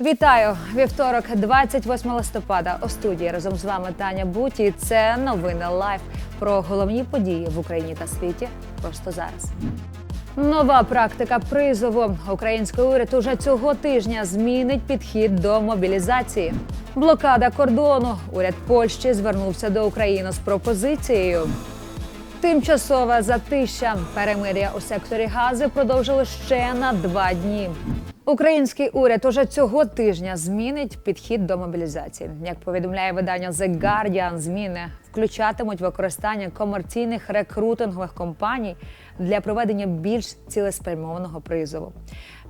Вітаю! Вівторок, 28 листопада. У студії разом з вами Таня Буті. Це новини лайф про головні події в Україні та світі. Просто зараз. Нова практика призову. Український уряд уже цього тижня змінить підхід до мобілізації. Блокада кордону. Уряд Польщі звернувся до України з пропозицією. Тимчасове затища перемир'я у секторі Гази продовжили ще на два дні. Український уряд уже цього тижня змінить підхід до мобілізації. Як повідомляє видання The Guardian, зміни включатимуть використання комерційних рекрутингових компаній для проведення більш цілеспрямованого призову.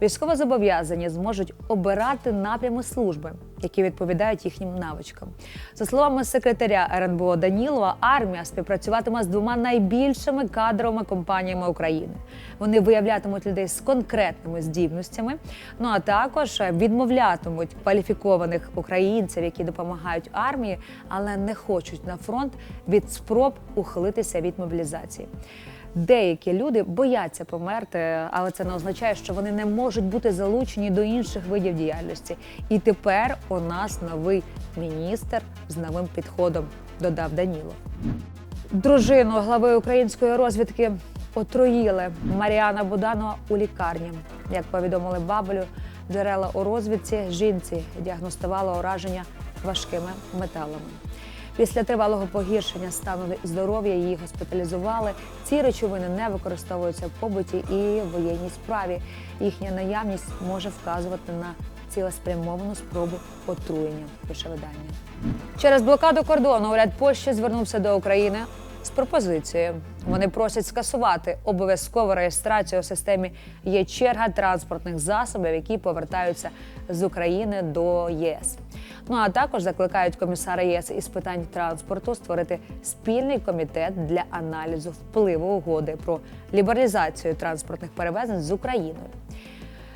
Військовозобов'язані зможуть обирати напрями служби, які відповідають їхнім навичкам. За словами секретаря РНБО Данілова, армія співпрацюватиме з двома найбільшими кадровими компаніями України. Вони виявлятимуть людей з конкретними здібностями, ну а також відмовлятимуть кваліфікованих українців, які допомагають армії, але не хочуть на фронт від спроб ухилитися від мобілізації. Деякі люди бояться померти, але це не означає, що вони не можуть бути залучені до інших видів діяльності. І тепер у нас новий міністр з новим підходом, додав Даніло. Дружину глави української розвідки отруїли Маріана Буданова у лікарні. Як повідомили Бабелю, джерела у розвідці жінці діагностували ураження важкими металами. Після тривалого погіршення стану здоров'я її госпіталізували. Ці речовини не використовуються в побуті і воєнній справі. Їхня наявність може вказувати на цілеспрямовану спробу отруєння. Пише видання. Через блокаду кордону уряд Польщі звернувся до України з пропозицією. Вони просять скасувати обов'язкову реєстрацію у системі є черга транспортних засобів, які повертаються з України до ЄС. Ну а також закликають комісара ЄС із питань транспорту створити спільний комітет для аналізу впливу угоди про лібералізацію транспортних перевезень з Україною.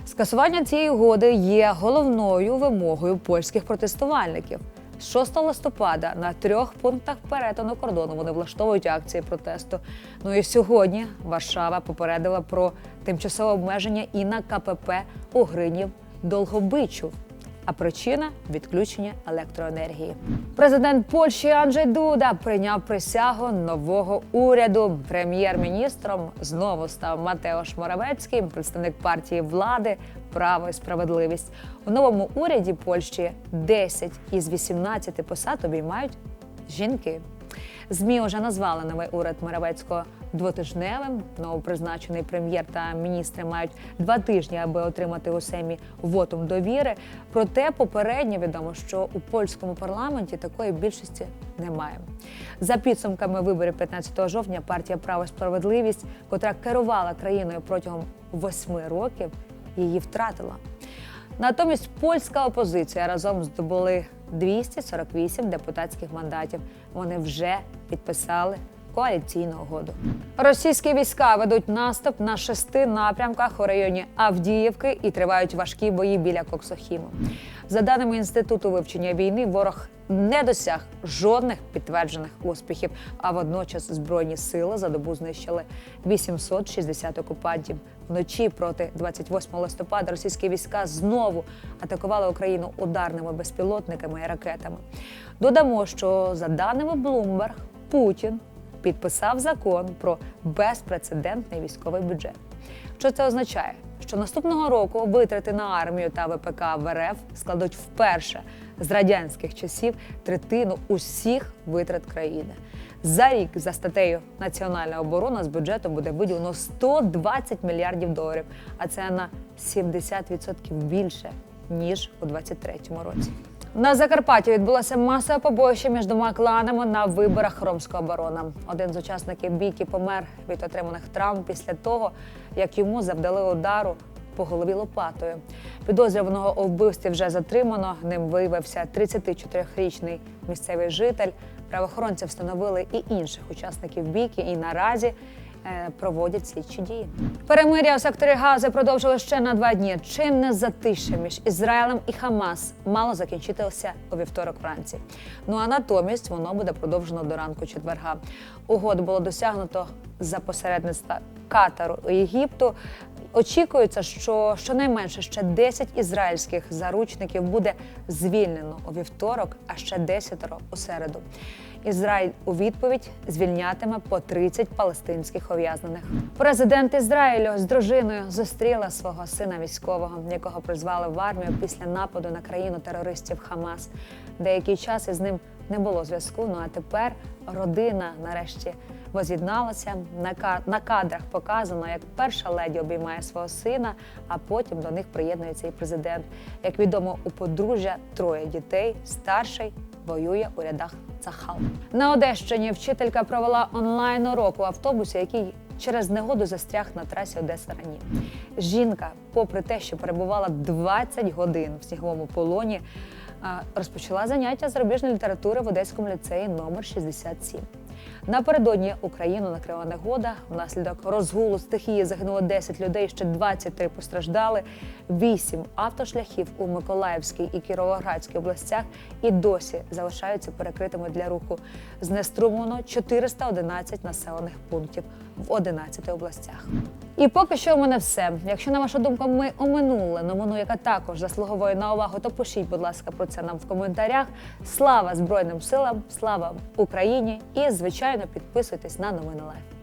Скасування цієї угоди є головною вимогою польських протестувальників. З 6 листопада на трьох пунктах перетину кордону вони влаштовують акції протесту. Ну і сьогодні Варшава попередила про тимчасове обмеження і на КПП у Гринів Долгобичу. А причина відключення електроенергії. Президент Польщі Анджей Дуда прийняв присягу нового уряду. Прем'єр-міністром знову став Матеош Моравецький, представник партії влади Право і справедливість. У новому уряді Польщі 10 із 18 посад обіймають жінки. ЗМІ вже назвали новий уряд Моравецького двотижневим. Новопризначений прем'єр та міністри мають два тижні, аби отримати у семі вотум довіри. Проте попередньо відомо, що у польському парламенті такої більшості немає. За підсумками виборів 15 жовтня партія Право справедливість, котра керувала країною протягом восьми років, її втратила. Натомість польська опозиція разом здобули 248 депутатських мандатів. Вони вже підписали коаліційну угоду. Російські війська ведуть наступ на шести напрямках у районі Авдіївки і тривають важкі бої біля Коксохіму. За даними інституту вивчення війни, ворог не досяг жодних підтверджених успіхів. А водночас збройні сили за добу знищили 860 окупантів. Вночі проти 28 листопада російські війська знову атакували Україну ударними безпілотниками і ракетами. Додамо, що за даними Bloomberg, Путін підписав закон про безпрецедентний військовий бюджет. Що це означає? Що наступного року витрати на армію та ВПК в РФ складуть вперше з радянських часів третину усіх витрат країни. За рік за статтею Національна оборона з бюджету буде виділено 120 мільярдів доларів, а це на 70% більше ніж у 2023 році. На Закарпатті відбулося масове побоїще між двома кланами на виборах Ромського оборона. Один з учасників бійки помер від отриманих травм після того, як йому завдали удару по голові лопатою. Підозрюваного у вбивстві вже затримано. Ним виявився 34-річний місцевий житель. Правоохоронці встановили і інших учасників бійки, і наразі проводять слідчі дії. Перемир'я у секторі Гази продовжило ще на два дні. Чинне затише між Ізраїлем і Хамас мало закінчитися у вівторок вранці. Ну а натомість воно буде продовжено до ранку четверга. Угоду було досягнуто за посередництва Катару і Єгипту. Очікується, що щонайменше ще 10 ізраїльських заручників буде звільнено у вівторок, а ще 10 у середу. Ізраїль у відповідь звільнятиме по 30 палестинських ув'язнених. Президент Ізраїлю з дружиною зустріла свого сина військового, якого призвали в армію після нападу на країну терористів Хамас. Деякий час із ним не було зв'язку. Ну а тепер родина нарешті воз'єдналася. На, ка- кадрах показано, як перша леді обіймає свого сина, а потім до них приєднується і президент. Як відомо, у подружжя троє дітей. Старший воює у рядах Цахал. На Одещині вчителька провела онлайн урок у автобусі, який через негоду застряг на трасі Одеса Рані. Жінка, попри те, що перебувала 20 годин в сніговому полоні, розпочала заняття зарубіжної літератури в Одеському ліцеї номер 67. Напередодні Україну накрила негода. Внаслідок розгулу стихії загинуло 10 людей, ще 23 постраждали. 8 автошляхів у Миколаївській і Кіровоградській областях і досі залишаються перекритими для руху. Знеструмлено 411 населених пунктів в 11 областях. І поки що у мене все. Якщо на вашу думку ми оминули новину, яка також заслуговує на увагу, то пишіть, будь ласка, про це нам в коментарях. Слава Збройним силам, слава Україні! І звичайно підписуйтесь на новини Лайф.